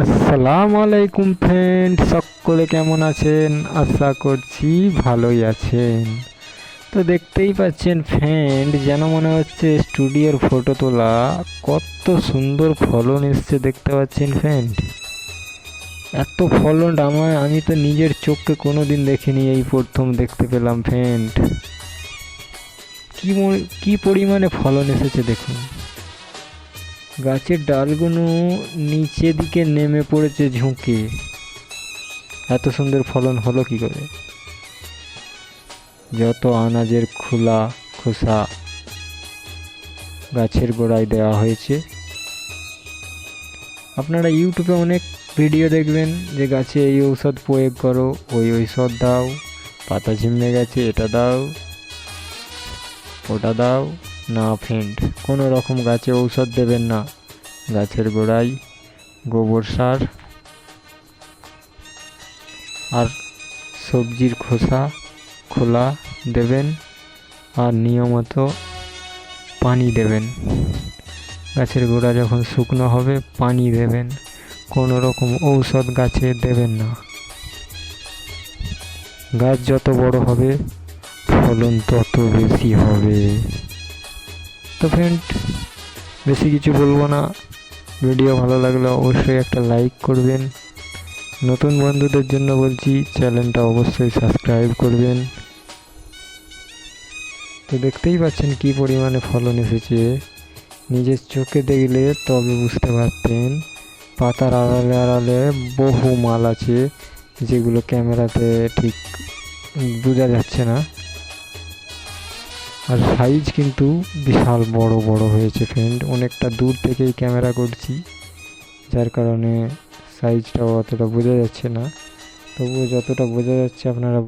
আসসালামু আলাইকুম ফ্রেন্ড সকলে কেমন আছেন? আশা করছি ভালোই আছেন। তো দেখতেই পাচ্ছেন ফ্রেন্ড যেন মনে হচ্ছে স্টুডিওর ফটো তোলা কত সুন্দর ফলন এসছে, দেখতে পাচ্ছেন ফ্রেন্ড এত ফলন আমার আমি তো নিজের চোখকে কোনো দিন দেখিনি, এই প্রথম দেখতে পেলাম ফ্রেন্ড কি কি পরিমাণে ফলন এসেছে দেখুন। গাছের ডালগুলো নিচে দিকে নেমে পড়েছে ঝুঁকে। এত সুন্দর ফলন হলো কি করে? যত আনাজের খোলা, খোসা গাছের গোড়ায় দেওয়া হয়েছে। আপনারা ইউটিউবে অনেক ভিডিও দেখবেন যে গাছে এই ঔষধ প্রয়োগ করো, ওই ঔষধ দাও, পাতা ঝিমে গেছে, এটা দাও, ওটা দাও। না ফ্রেন্ড কোনো রকম গাছে ঔষধ দেবেন না। গাছের গোড়ায় গোবর সার, আর সবজির খোসা, খোলা দেবেন, আর নিয়মিত পানি দেবেন। গাছের গোড়া যখন শুকনো হবে, পানি দেবেন। কোনো রকম ঔষধ গাছে দেবেন না। গাছ যত বড় হবে, ফলন তত বেশি হবে। তো ফ্রেন্ড বেশি কিছু বলব না। ভিডিও ভালো লাগলে অবশ্যই একটা লাইক করবেন। নতুন বন্ধুদের জন্য বলছি চ্যানেলটা অবশ্যই সাবস্ক্রাইব করবেন। তো দেখতেই পাচ্ছেন কি পরিমাণে ফলন এসেছে। নিজের চোখে দেখলে তবে বুঝতে পারতেন, পাতার আড়ালে আড়ালে বহু মাল আছে, যেগুলো ক্যামেরাতে ঠিক বোঝা যাচ্ছে না। আর সাইজ কিন্তু বিশাল বড় বড় হয়েছে ফ্রেন্ড অনেকটা দূর থেকেই ক্যামেরা করছি, যার কারণে সাইজটাও অতটা বোঝা যাচ্ছে না। তবুও যতটা বোঝা যাচ্ছে আপনারা